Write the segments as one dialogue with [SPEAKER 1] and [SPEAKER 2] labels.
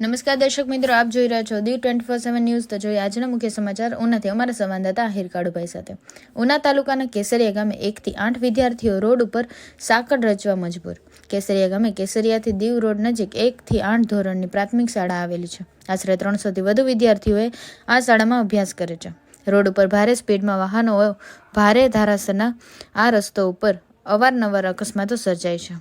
[SPEAKER 1] નમસ્કાર દર્શક મિત્રો, આપ જોઈ રહ્યા છો દી ટ્વેન્ટી ફોર સેવન ન્યૂઝ. તો જોઈએ આજના મુખ્ય સમાચાર ઉનાથી. અમારા સંવાદદાતા આહિર કાળુભાઈ સાથે. ઉના તાલુકાના કેસરિયા ગામે એકથી આઠ વિદ્યાર્થીઓ રોડ ઉપર સાંકળ રચવા મજબૂર. કેસરિયા ગામે કેસરિયાથી દીવ રોડ નજીક એકથી આઠ ધોરણની પ્રાથમિક શાળા આવેલી છે. આશરે ત્રણસોથી વધુ વિદ્યાર્થીઓએ આ શાળામાં અભ્યાસ કરે છે. રોડ ઉપર ભારે સ્પીડમાં વાહનો ભારે ધારાસરના આ રસ્તો ઉપર અવારનવાર અકસ્માતો સર્જાય છે.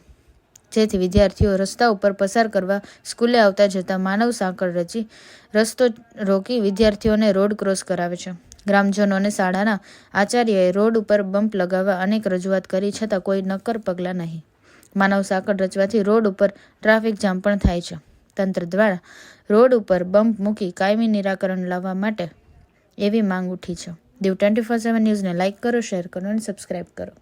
[SPEAKER 1] જેથી વિદ્યાર્થીઓ રસ્તા ઉપર પસાર કરવા સ્કૂલે આવતા જતા માનવ સાંકળ રચી રસ્તો રોકી વિદ્યાર્થીઓને રોડ ક્રોસ કરાવે છે. ગ્રામજનો અને શાળાના આચાર્યએ રોડ ઉપર બમ્પ લગાવવા અનેક રજૂઆત કરી છતાં કોઈ નક્કર પગલાં નહીં. માનવ સાંકળ રચવાથી રોડ ઉપર ટ્રાફિક જામ પણ થાય છે. તંત્ર દ્વારા રોડ ઉપર બમ્પ મૂકી કાયમી નિરાકરણ લાવવા માટે એવી માંગ ઉઠી છે. દીવ ટ્વેન્ટી ફોર સેવન ન્યૂઝને લાઇક કરો, શેર કરો અને સબસ્ક્રાઇબ કરો.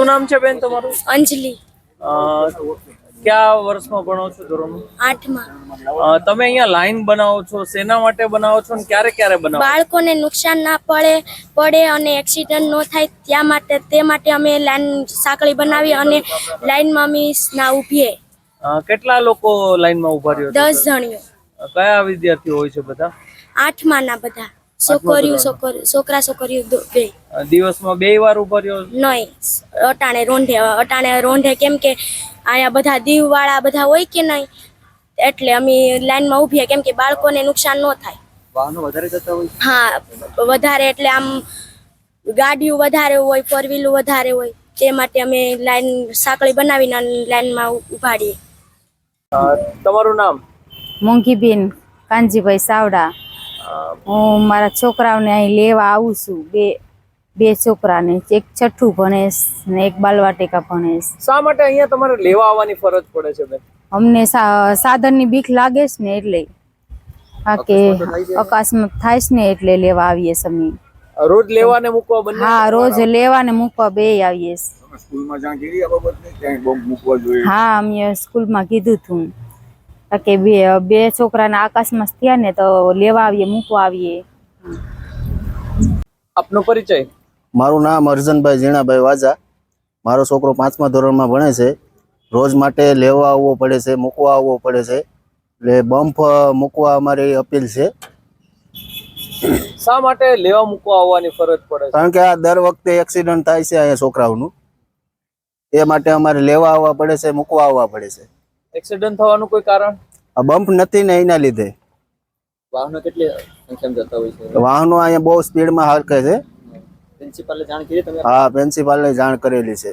[SPEAKER 2] શું નામ છે બેન તમારું?
[SPEAKER 3] અંજલિ.
[SPEAKER 2] કયા વર્ષમાં ભણો છો ધોરણ
[SPEAKER 3] આઠમાં.
[SPEAKER 2] તમે અહીંયા લાઈન બનાવો છો શેના માટે બનાવો છો અને ક્યારે ક્યારે બનાવો
[SPEAKER 3] બાળકોને નુકસાન ના પડે પડે અને એક્સિડન્ટ ન થાય ત્યાં માટે તે માટે અમે લાઈન સાંકળી બનાવી અને લાઈનમાં અમે ના ઊભીએ.
[SPEAKER 2] કેટલા લોકો લાઈનમાં ઊભા રહ્યો?
[SPEAKER 3] દસ જણીઓ.
[SPEAKER 2] કયા વિદ્યાર્થીઓ હોય છે બધા?
[SPEAKER 3] આઠમાના બધા. છોકરીઓ છોકરા છોકરીઓ બે.
[SPEAKER 2] દિવસમાં બે વાર ઊભા રહ્યો?
[SPEAKER 3] નહીં અટાણે રોંઢે અટાણે રોંઢે કેમ કે અહીંયા બધા દીવ વાળા બધા હોય કે નહીં? એટલે અમે લાઈનમાં ઊભીએ કેમ કે બાળકોને નુકસાન ન થાય.
[SPEAKER 2] વાહનો વધારે જતા હોય?
[SPEAKER 3] હા વધારે એટલે આમ ગાડીઓ વધારે હોય ફોર વ્હીલો વધારે હોય તે માટે અમે લાઈન સાંકળી બનાવીને લાઈનમાં ઉભાડીએ
[SPEAKER 2] તમારું નામ?
[SPEAKER 4] મોંઘીબેન કાનજીભાઈ સાવડા. હું મારા છોકરાઓને અહીં લેવા આવું છું. બે બે છોકરાને એક છઠ્ઠું ભણેશ ને એક બાલવાટિકા ભણેશ.
[SPEAKER 2] શા માટે અહીંયા તમારે લેવા આવવાની ફરજ પડે છે બેન?
[SPEAKER 4] અમને સાધનની બીક લાગે છે ને એટલે. હા કે અકસ્માત થાય છે. ને એટલે લેવા આવીએ અમે.
[SPEAKER 2] રોજ લેવા ને મૂકવા બંને
[SPEAKER 4] હા રોજ લેવા ને મૂકવા બે આવીએ છીએ.
[SPEAKER 5] સ્કૂલમાં જ્યાં ગીરી આ બાબતને ક્યાંય બોમ્બ મૂકવા જોઈએ.
[SPEAKER 4] હા અમે સ્કૂલમાં કીધું હતું કે બે બે છોકરાના આકાશમાં થયા ને તો લેવા આવીએ મૂકવા આવીએ.
[SPEAKER 2] આપનો પરિચય?
[SPEAKER 6] મારું નામ અર્જનભાઈ ઝીણાભાઈ વાજા. મારો છોકરો પાંચમા ધોરણમાં ભણે છે. રોજ માટે લેવા આવવો પડે છે મૂકવા આવવો પડે છે. એટલે બમ્પ મૂકવા અમારી અપીલ છે.
[SPEAKER 2] શા માટે લેવા મૂકવા આવવાની ફરજ પડે
[SPEAKER 6] કારણ કે આ દર વખતે એક્સિડન્ટ થાય છે અહીંયા છોકરાઓનું. એ માટે અમારે લેવા આવવા પડે છે મૂકવા આવવા પડે છે.
[SPEAKER 2] એક્સિડન્ટ થવાનું કોઈ કારણ?
[SPEAKER 6] આ બમ્પ નથી ને એના લીધે.
[SPEAKER 2] વાહનો કેટલી સંખ્યામાં જતા હોય છે?
[SPEAKER 6] વાહનો અહીંયા બહુ સ્પીડમાં હાલકે છે.
[SPEAKER 2] પ્રિન્સિપાલે જાણ કરી તમે?
[SPEAKER 6] હા પ્રિન્સિપાલને જાણ કરેલી છે.